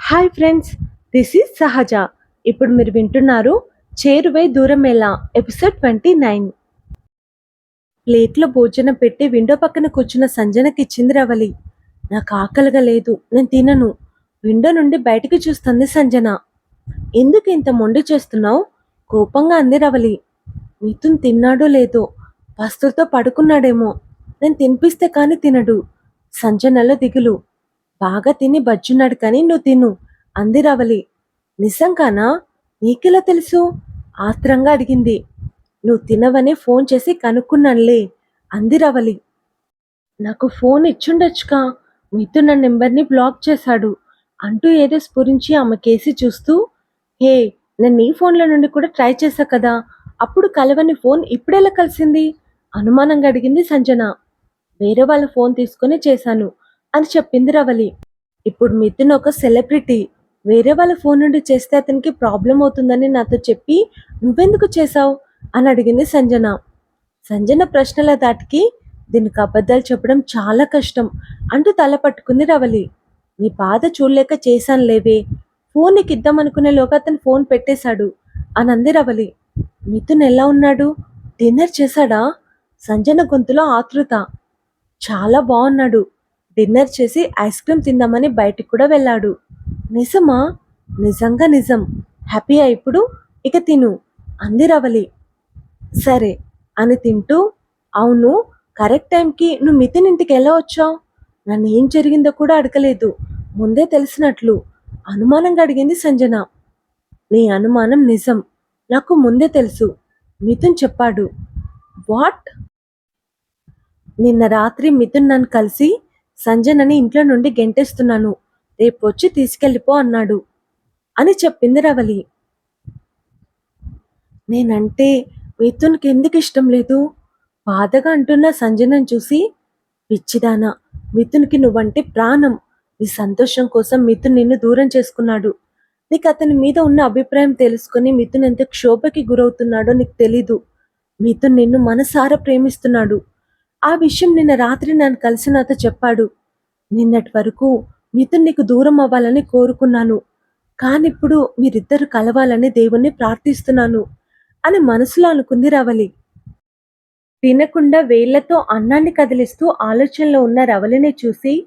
Hi friends this is సహజ ఇప్పుడు మీరు వింటున్నారు చేరువై దూరం ఎలా? ఎపిసోడ్ ట్వంటీ నైన్ ప్లేట్లో భోజనం పెట్టి విండో పక్కన కూర్చున్న సంజనకి ఇచ్చింది రవలి. నాకు ఆకలిగా లేదు నేను తినను. విండో నుండి బయటికి చూస్తుంది సంజన. ఎందుకు ఇంత మొండి చేస్తున్నావు? కోపంగా అంది రవలి. మిథున్ తిన్నాడో లేదో పస్తులతో పడుకున్నాడేమో. నేను తినిపిస్తే కానీ తినడు. సంజనలో దిగులు. బాగా తిని బజ్జున్నాడు కానీ నువ్వు తిను. అంది రవలి. నిజంగానా? నీకెలా తెలుసు? ఆత్రంగా అడిగింది. నువ్వు తినవని ఫోన్ చేసి కనుక్కున్నానులే అంది రవలి. నాకు ఫోన్ ఇచ్చుండొచ్చుగా. మీతో నా నెంబర్ని బ్లాక్ చేశాడు. అంటూ ఏదో స్ఫురించి ఆమె కేసి చూస్తూ హే నేను నీ ఫోన్ల నుండి కూడా ట్రై చేశా కదా. అప్పుడు కలవని ఫోన్ ఇప్పుడెలా కలిసింది? అనుమానంగా అడిగింది సంజన. వేరే వాళ్ళ ఫోన్ తీసుకొని చేశాను. అని చెప్పింది రవలి. ఇప్పుడు మిథున్ ఒక సెలబ్రిటీ. వేరే వాళ్ళ ఫోన్ నుండి చేస్తే అతనికి ప్రాబ్లం అవుతుందని నాతో చెప్పి నువ్వెందుకు చేశావు? అని అడిగింది సంజన. సంజన ప్రశ్నల దాటికి దీనికి అబద్ధాలు చెప్పడం చాలా కష్టం అంటూ తల పట్టుకుంది రవలి. నీ బాధ చూడలేక చేశాను లేవే. ఫోన్ నీకు ఇద్దామనుకునే అతను ఫోన్ పెట్టేశాడు అని అంది రవలి. మిథున్ ఎలా ఉన్నాడు? డిన్నర్ చేశాడా? సంజన గొంతులో ఆతృత. చాలా బాగున్నాడు. డిన్నర్ చేసి ఐస్ క్రీమ్ తిందామని బయటికి కూడా వెళ్ళాడు. నిజమా? నిజంగా నిజం. హ్యాపీయా ఇప్పుడు ఇక తిను. అంది రవలి. సరే అని తింటూ అవును కరెక్ట్ టైంకి నువ్వు మితిన్ ఇంటికి ఎలా వచ్చావు? నన్ను ఏం జరిగిందో కూడా అడగలేదు. ముందే తెలిసినట్లు. అనుమానంగా అడిగింది సంజన. నీ అనుమానం నిజం. నాకు ముందే తెలుసు. మిథున్ చెప్పాడు. వాట్? నిన్న రాత్రి మిథున్ నన్ను కలిసి సంజనని ఇంట్లో నుండి గెంటేస్తున్నాను. రేపొచ్చి తీసుకెళ్ళిపో అన్నాడు. అని చెప్పింది రవలి. నేనంటే మిథున్కి ఎందుకు ఇష్టం లేదు? బాధగా అంటున్న సంజనని చూసి పిచ్చిదానా మిథున్కి నువ్వంటే ప్రాణం. నీ సంతోషం కోసం మిథున్ నిన్ను దూరం చేసుకున్నాడు. నీకు అతని మీద ఉన్న అభిప్రాయం తెలుసుకొని మిథున్ ఎంత క్షోభకి గురవుతున్నాడో నీకు తెలీదు. మిథున్ నిన్ను మనసారా ప్రేమిస్తున్నాడు. ఆ విషయం నిన్న రాత్రి నన్ను కలిసి నాతో చెప్పాడు. నిన్నటి వరకు మిథున్ నీకు దూరం అవ్వాలని కోరుకున్నాను. కానిప్పుడు మీరిద్దరు కలవాలని దేవుణ్ణి ప్రార్థిస్తున్నాను అని మనసులో అనుకుంది రవలి. తినకుండా వేళ్ళతో అన్నాన్ని కదిలిస్తూ ఆలోచనలో ఉన్న రవలిని చూసి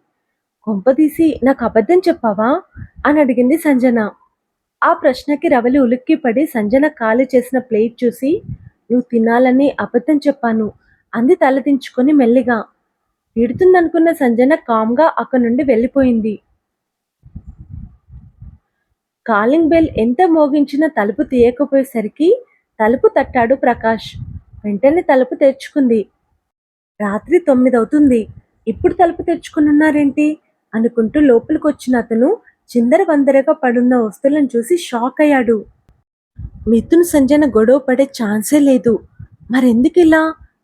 కొంపదీసి నాకు అబద్ధం చెప్పావా? అని అడిగింది సంజన. ఆ ప్రశ్నకి రవలి ఉలిక్కిపడి సంజన ఖాళీ చేసిన ప్లేట్ చూసి నువ్వు తినాలని అబద్ధం చెప్పాను. అంది తలదించుకొని మెల్లిగా. తిడుతుందనుకున్న సంజన కామ్గా అక్కడి నుండి వెళ్ళిపోయింది. కాలింగ్ బెల్ ఎంత మోగించినా తలుపు తీయకపోయేసరికి తలుపు తట్టాడు ప్రకాష్. వెంటనే తలుపు తెరుచుకుంది. రాత్రి తొమ్మిది అవుతుంది. ఇప్పుడు తలుపు తెరుచుకున్నారేంటి అనుకుంటూ లోపలికి వచ్చిన అతను చిందర వందరగా పడున్న వస్తువులను చూసి షాక్ అయ్యాడు. మిథున్ సంజన గొడవ పడే ఛాన్సే లేదు. మరెందుకు ఇలా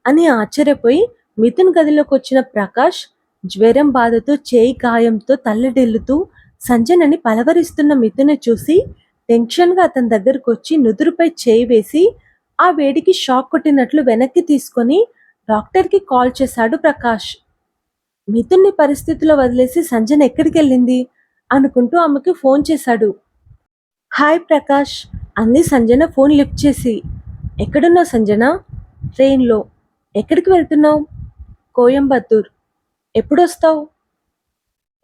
అని ఆశ్చర్యపోయి మిథున్ గదిలోకి వచ్చిన ప్రకాష్ జ్వరం బాధతో చేయి గాయంతో తల్లడిల్లుతూ సంజనని పలవరిస్తున్న మిథున చూసి టెన్షన్గా అతని దగ్గరకు వచ్చి నుదురుపై చేయి వేసి ఆ వేడికి షాక్ కొట్టినట్లు వెనక్కి తీసుకొని డాక్టర్కి కాల్ చేశాడు ప్రకాష్. మిథున్ని పరిస్థితిలో వదిలేసి సంజన ఎక్కడికి వెళ్ళింది అనుకుంటూ ఆమెకి ఫోన్ చేశాడు. హాయ్ ప్రకాష్ అంది సంజన ఫోన్ లిఫ్ట్ చేసి. ఎక్కడున్నావు సంజన? ట్రైన్లో. ఎక్కడికి వెళ్తున్నావు? కోయంబత్తూర్. ఎప్పుడొస్తావు?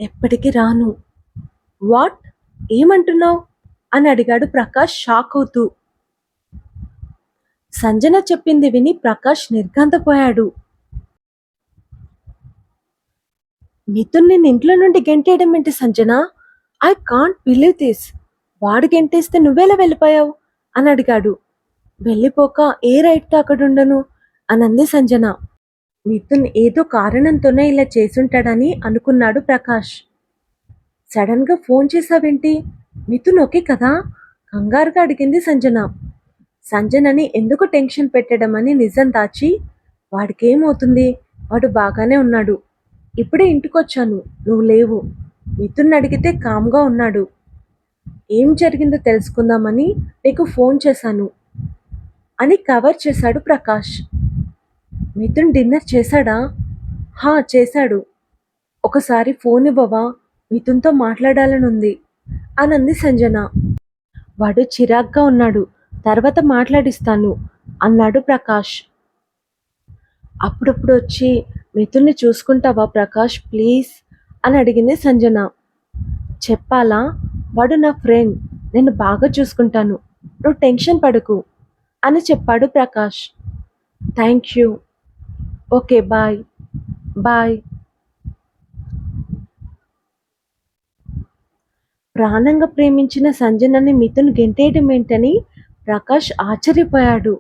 ఎప్పటికి రాను. వాట్? ఏమంటున్నావు? అని అడిగాడు ప్రకాష్ షాక్ అవుతూ. సంజన చెప్పింది విని ప్రకాష్ నిర్ఘాంతపోయాడు. మిథున్ నేను ఇంట్లో నుండి గెంటేయడం ఏంటి Sanjana? I can't believe this. వాడు గెంటేస్తే నువ్వెలా వెళ్ళిపోయావు? అని అడిగాడు. వెళ్ళిపోక ఏ రైట్తో అక్కడ అనంది సంజన. మిథున్ ఏదో కారణంతోనే ఇలా చేసుంటాడని అనుకున్నాడు ప్రకాష్. సడన్గా ఫోన్ చేసావేంటి మిథున్ ఓకే కదా? కంగారుగా అడిగింది సంజన. సంజనని ఎందుకు టెన్షన్ పెట్టడమని నిజం దాచి వాడికేమవుతుంది? వాడు బాగానే ఉన్నాడు. ఇప్పుడే ఇంటికొచ్చాను. నువ్వు లేవు. మిథున్ అడిగితే కామ్గా ఉన్నాడు. ఏం జరిగిందో తెలుసుకుందామని నీకు ఫోన్ చేశాను అని కవర్ చేశాడు ప్రకాష్. మిథున్ డిన్నర్ చేశాడా? హా చేశాడు. ఒకసారి ఫోన్ ఇవ్వవా? మిథున్తో మాట్లాడాలని ఉంది అనంది సంజన. వాడు చిరాగ్గా ఉన్నాడు. తర్వాత మాట్లాడిస్తాను అన్నాడు ప్రకాష్. అప్పుడప్పుడు వచ్చి మిథున్ని చూసుకుంటావా ప్రకాష్ ప్లీజ్? అని అడిగింది సంజన. చెప్పాలా? వాడు నా ఫ్రెండ్. నేను బాగా చూసుకుంటాను. నువ్వు టెన్షన్ పడకు. అని చెప్పాడు Prakash. Thank you. Okay bye. Bye. ప్రాణంగా ప్రేమించిన సంజనని మిథున్ గెంటేయడం ఏంటని ప్రకాష్ ఆశ్చర్యపోయాడు.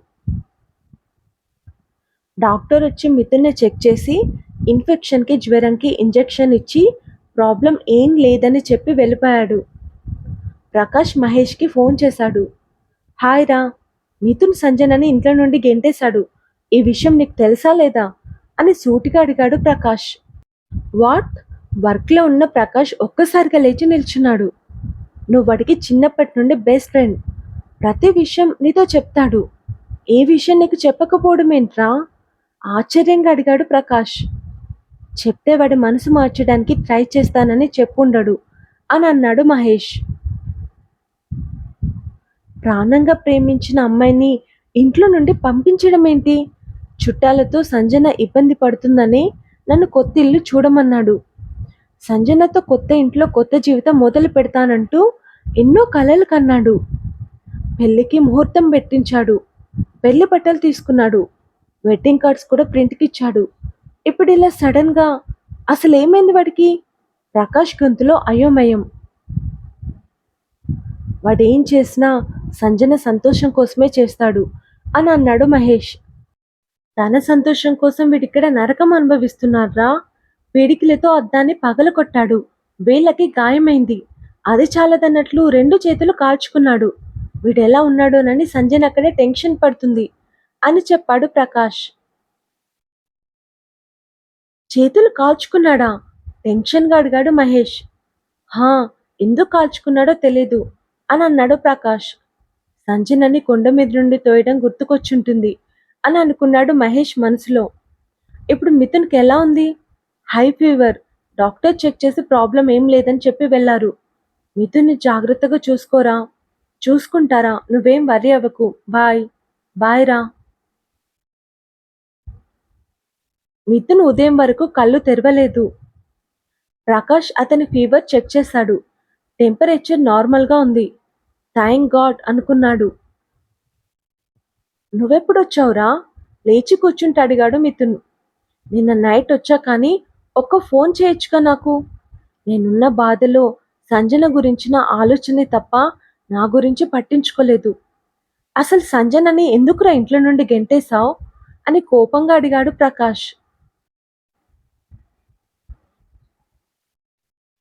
డాక్టర్ వచ్చి మిథున్ని చెక్ చేసి ఇన్ఫెక్షన్కి జ్వరంకి ఇంజెక్షన్ ఇచ్చి ప్రాబ్లం ఏం లేదని చెప్పి వెళ్ళిపోయాడు. ప్రకాష్ మహేష్కి ఫోన్ చేశాడు. హాయ్ రా మిథున్ సంజనని ఇంట్లో నుండి గెంటేశాడు. ఈ విషయం నీకు తెలుసా లేదా? అని సూటిగా అడిగాడు ప్రకాష్. వాట్? వర్క్లో ఉన్న ప్రకాష్ ఒక్కసారిగా లేచి నిల్చున్నాడు. నువ్వు వాడికి చిన్నప్పటి నుండి బెస్ట్ ఫ్రెండ్. ప్రతి విషయం నీతో చెప్తాడు. ఏ విషయం నీకు చెప్పకపోవడం ఏంట్రా? ఆశ్చర్యంగా అడిగాడు ప్రకాష్. చెప్తే వాడి మనసు మార్చడానికి ట్రై చేస్తానని చెప్పుండడు అని అన్నాడు మహేష్. ప్రాణంగా ప్రేమించిన అమ్మాయిని ఇంట్లో నుండి పంపించడం ఏంటి చుట్టాలతో సంజన ఇబ్బంది పడుతుందని నన్ను కొత్త ఇల్లు చూడమన్నాడు. సంజనతో కొత్త ఇంట్లో కొత్త జీవితం మొదలు పెడతానంటూ ఎన్నో కలలు కన్నాడు. పెళ్ళికి ముహూర్తం పెట్టించాడు. పెళ్ళి బట్టలు తీసుకున్నాడు. వెడ్డింగ్ కార్డ్స్ కూడా ప్రింట్కి ఇచ్చాడు. ఇప్పుడు ఇలా సడన్గా అసలు ఏమైంది వాడికి? ప్రకాష్ గొంతులో అయోమయం. వాడు ఏం చేసినా సంజన సంతోషం కోసమే చేస్తాడు అని అన్నాడు మహేష్. తన సంతోషం కోసం వీడిక్కడ నరకం అనుభవిస్తున్నారా వేడికలతో అద్దాన్ని పగలకొట్టాడు వేళ్ళకి గాయమైంది. అది చాలదన్నట్లు రెండు చేతులు కాల్చుకున్నాడు. వీడెలా ఉన్నాడోనని సంజయ్ అక్కడే టెన్షన్ పడుతుంది అని చెప్పాడు ప్రకాష్. చేతులు కాల్చుకున్నాడా? టెన్షన్గా అడిగాడు మహేష్. హా ఎందుకు కాల్చుకున్నాడో తెలీదు అని అన్నాడు ప్రకాష్. సంజనని కొండ మీద నుండి తోయడం గుర్తుకొచ్చుంటుంది. అని అనుకున్నాడు మహేష్ మనసులో. ఇప్పుడు మిథున్కి ఎలా ఉంది? High fever. డాక్టర్ చెక్ చేసి ప్రాబ్లం ఏం లేదని చెప్పి వెళ్ళారు. మిథున్ని జాగ్రత్తగా చూసుకోరా? చూసుకుంటారా? నువ్వేం వరి అవ్వకు. బాయ్. బాయ్ రా. మిథున్ ఉదయం వరకు కళ్ళు తెరవలేదు. ప్రకాష్ అతని ఫీవర్ చెక్ చేశాడు. టెంపరేచర్ నార్మల్గా ఉంది. థ్యాంక్ గాడ్ అనుకున్నాడు. నువ్వెప్పుడొచ్చావురా? లేచి కూర్చుంటే అడిగాడు మిథున్. నిన్న నైట్ వచ్చా కానీ ఒక్క ఫోన్ చేయొచ్చుగా నాకు. నేనున్న బాధలో సంజన గురించిన ఆలోచనే తప్ప నా గురించి పట్టించుకోలేదు. అసలు సంజనని ఎందుకురా ఇంట్లో నుండి గెంటేశావు? అని కోపంగా అడిగాడు ప్రకాష్.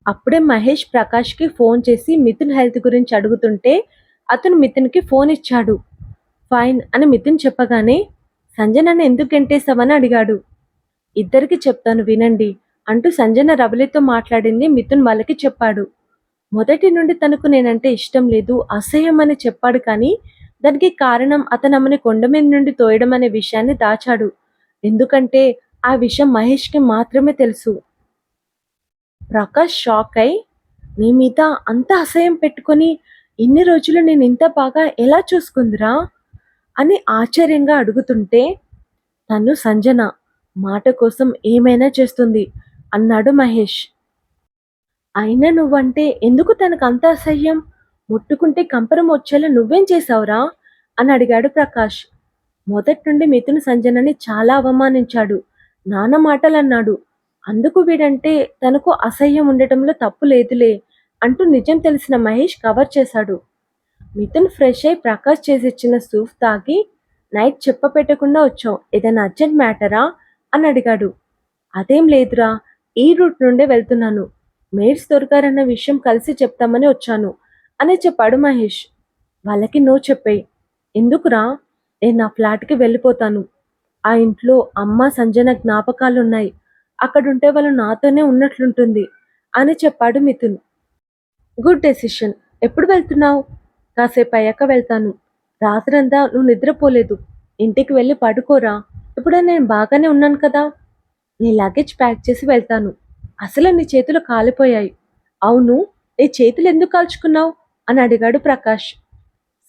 అప్పుడే మహేష్ ప్రకాష్కి ఫోన్ చేసి మిథున్ హెల్త్ గురించి అడుగుతుంటే అతను మిథున్కి ఫోన్ ఇచ్చాడు. ఫైన్ అని మిథున్ చెప్పగానే సంజనని ఎందుకు గెంటేశావని అడిగాడు. ఇద్దరికి చెప్తాను వినండి అంటూ సంజన రవలితో మాట్లాడింది మిథున్ వాళ్ళకి చెప్పాడు. మొదటి నుండి తనకు నేనంటే ఇష్టం లేదు అసహ్యం అని చెప్పాడు కానీ దానికి కారణం అతను అమ్మని కొండ మీద నుండి తోయడం అనే విషయాన్ని దాచాడు. ఎందుకంటే ఆ విషయం మహేష్కి మాత్రమే తెలుసు. ప్రకాష్ షాక్ అయి నీ మీద అంత అసహ్యం పెట్టుకొని ఇన్ని రోజులు నేను ఇంత బాగా ఎలా చూసుకుందిరా? అని ఆశ్చర్యంగా అడుగుతుంటే తను సంజన మాట కోసం ఏమైనా చేస్తుంది? అన్నాడు మహేష్. అయినా నువ్వంటే ఎందుకు తనకు అంత అసహ్యం? ముట్టుకుంటే కంపరం వచ్చేలా నువ్వేం చేశావురా? అని అడిగాడు ప్రకాష్. మొదటి నుండి మిథున సంజనని చాలా అవమానించాడు నాన్న మాటలు అన్నాడు అందుకు వీడంటే తనకు అసహ్యం ఉండటంలో తప్పు లేదులే అంటూ నిజం తెలిసిన మహేష్ కవర్ చేశాడు. మిథున్ ఫ్రెష్ అయి ప్రకాష్ చేసి ఇచ్చిన సూప్ తాగి నైట్ చెప్ప పెట్టకుండా ఏదైనా అర్జెంట్ మ్యాటరా? అని అడిగాడు. అదేం లేదురా ఈ రూట్ నుండే వెళ్తున్నాను. మేడ్స్ దొరికారన్న విషయం కలిసి చెప్తామని వచ్చాను అని చెప్పాడు మహేష్. వాళ్ళకి నో చెప్పేయి. ఎందుకురా? నేను నా ఫ్లాట్కి వెళ్ళిపోతాను. ఆ ఇంట్లో అమ్మ సంజన జ్ఞాపకాలున్నాయి. అక్కడుంటే వాళ్ళు నాతోనే ఉన్నట్లుంటుంది అని చెప్పాడు మిథున్. Good decision. ఎప్పుడు వెళ్తున్నావు? కాసేపు అయ్యాక వెళ్తాను. రాత్రంతా నువ్వు నిద్రపోలేదు. ఇంటికి వెళ్ళి పడుకోరా. ఇప్పుడు నేను బాగానే ఉన్నాను కదా. నీ లగేజ్ ప్యాక్ చేసి వెళ్తాను. అసలు నీ చేతులు కాలిపోయాయి. అవును నీ చేతులు ఎందుకు కాల్చుకున్నావు? అని అడిగాడు ప్రకాష్.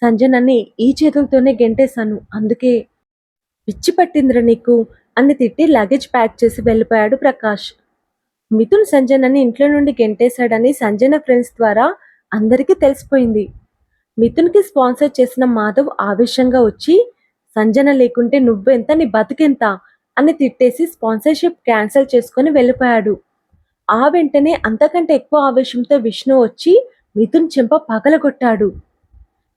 సంజనని ఈ చేతులతోనే గెంటేశాను. అందుకే పిచ్చి పట్టిందిరా నీకు? అని తిట్టి లగేజ్ ప్యాక్ చేసి వెళ్ళిపోయాడు ప్రకాష్. మిథున్ సంజనని ఇంట్లో నుండి గెంటేశాడని సంజన ఫ్రెండ్స్ ద్వారా అందరికీ తెలిసిపోయింది. మిథున్కి స్పాన్సర్ చేసిన మాధవ్ ఆవేశంగా వచ్చి సంజన లేకుంటే నువ్వెంత నీ బతికెంత? అని తిట్టేసి స్పాన్సర్షిప్ క్యాన్సిల్ చేసుకొని వెళ్ళిపోయాడు. ఆ వెంటనే అంతకంటే ఎక్కువ ఆవేశంతో విష్ణు వచ్చి మిథున్ చెంప పగలగొట్టాడు.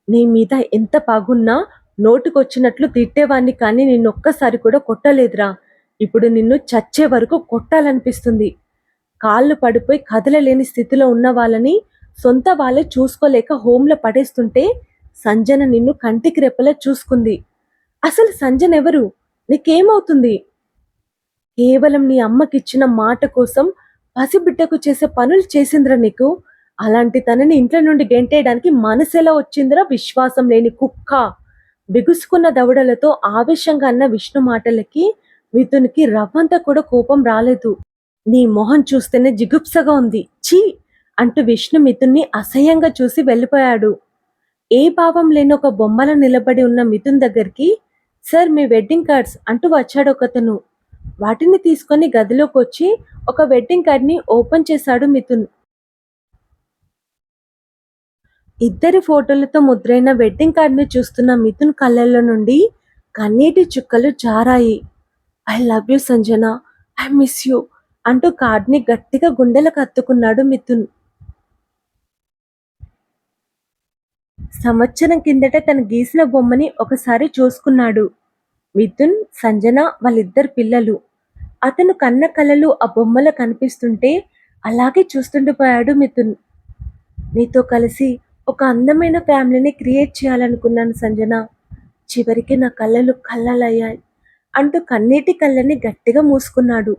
నీ మీద ఎంత పగున్నా నోటుకొచ్చినట్లు తిట్టేవాణ్ణి కానీ నిన్నొక్కసారి కూడా కొట్టలేదురా. ఇప్పుడు నిన్ను చచ్చే వరకు కొట్టాలనిపిస్తుంది. కాళ్ళు పడిపోయి కదలలేని స్థితిలో ఉన్న వాళ్ళని సొంత వాళ్ళే చూసుకోలేక హోంలో పడేస్తుంటే సంజన నిన్ను కంటికి రెప్పలా చూసుకుంది. అసలు సంజన ఎవరు? నీకేమవుతుంది? కేవలం నీ అమ్మకిచ్చిన మాట కోసం పసిబిడ్డకు చేసే పనులు చేసిందిరా నీకు. అలాంటి తనని ఇంట్లో నుండి గెంటేయడానికి మనసెలా వచ్చిందిరా విశ్వాసం లేని కుక్క. బిగుసుకున్న దవడలతో ఆవేశంగా అన్న విష్ణు మాటలకి మిథునికి రవ్వంతా కూడా కోపం రాలేదు. నీ మొహం చూస్తేనే జిగుప్సగా ఉంది. ఛీ! అంటూ విష్ణు మిథున్ని అసహ్యంగా చూసి వెళ్ళిపోయాడు. ఏ భావం లేని ఒక బొమ్మల నిలబడి ఉన్న మిథున్ దగ్గరికి సార్ మీ వెడ్డింగ్ కార్డ్స్ అంటూ వచ్చాడు ఒకతను. వాటిని తీసుకొని గదిలోకి వచ్చి ఒక వెడ్డింగ్ కార్డ్ని ఓపెన్ చేశాడు మిథున్. ఇద్దరి ఫోటోలతో ముద్రైన వెడ్డింగ్ కార్డ్ని చూస్తున్న మిథున్ కళ్ళల్లో నుండి కన్నీటి చుక్కలు జారాయి. I love you Sanjana. I miss you అంటూ కార్డ్ని గట్టిగా గుండెలకు అత్తుకున్నాడు మిథున్. సంవత్సరం కిందట తను గీసిన బొమ్మని ఒకసారి చూసుకున్నాడు. మిథున్ సంజన వాళ్ళిద్దరు పిల్లలు. అతను కన్న కలలు ఆ బొమ్మలో కనిపిస్తుంటే అలాగే చూస్తుండిపోయాడు మిథున్. నీతో కలిసి ఒక అందమైన ఫ్యామిలీని క్రియేట్ చేయాలనుకున్నాను సంజన. చివరికి నా కళ్ళలు కళ్ళలయ్యాయి అంటూ కన్నీటి కళ్ళని గట్టిగా మూసుకున్నాడు.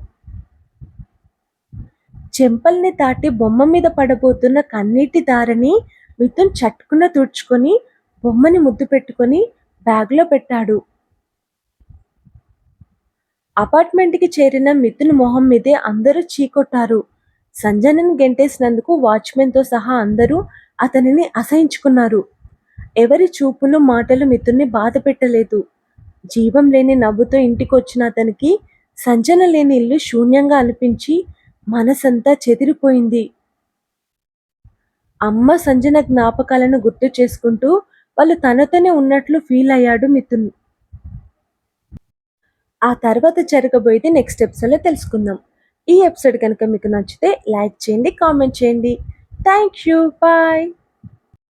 చెంపల్ని దాటి బొమ్మ మీద పడబోతున్న కన్నీటి దారని మిథున్ చట్టుకున్న తుడుచుకొని బొమ్మని ముద్దు పెట్టుకొని బ్యాగ్లో పెట్టాడు. అపార్ట్మెంట్కి చేరిన మిథున్ మొహం మీదే అందరూ చీకొట్టారు. సంజనన్ గెంటేసినందుకు వాచ్మెన్తో సహా అందరూ అతనిని అసహించుకున్నారు. ఎవరి చూపులు మాటలు మిథున్ని బాధ పెట్టలేదు. జీవం లేని నవ్వుతో ఇంటికొచ్చిన అతనికి సంజన లేని ఇల్లు శూన్యంగా అనిపించి మనసంతా చెదిరిపోయింది. అమ్మ సంజన జ్ఞాపకాలను గుర్తు చేసుకుంటూ వాళ్ళు తనతోనే ఉన్నట్లు ఫీల్ అయ్యాడు మిథున్. ఆ తర్వాత జరగబోయేది నెక్స్ట్ ఎపిసోడ్లో తెలుసుకుందాం. ఈ ఎపిసోడ్ కనుక మీకు నచ్చితే లైక్ చేయండి కామెంట్ చేయండి. Thank you bye.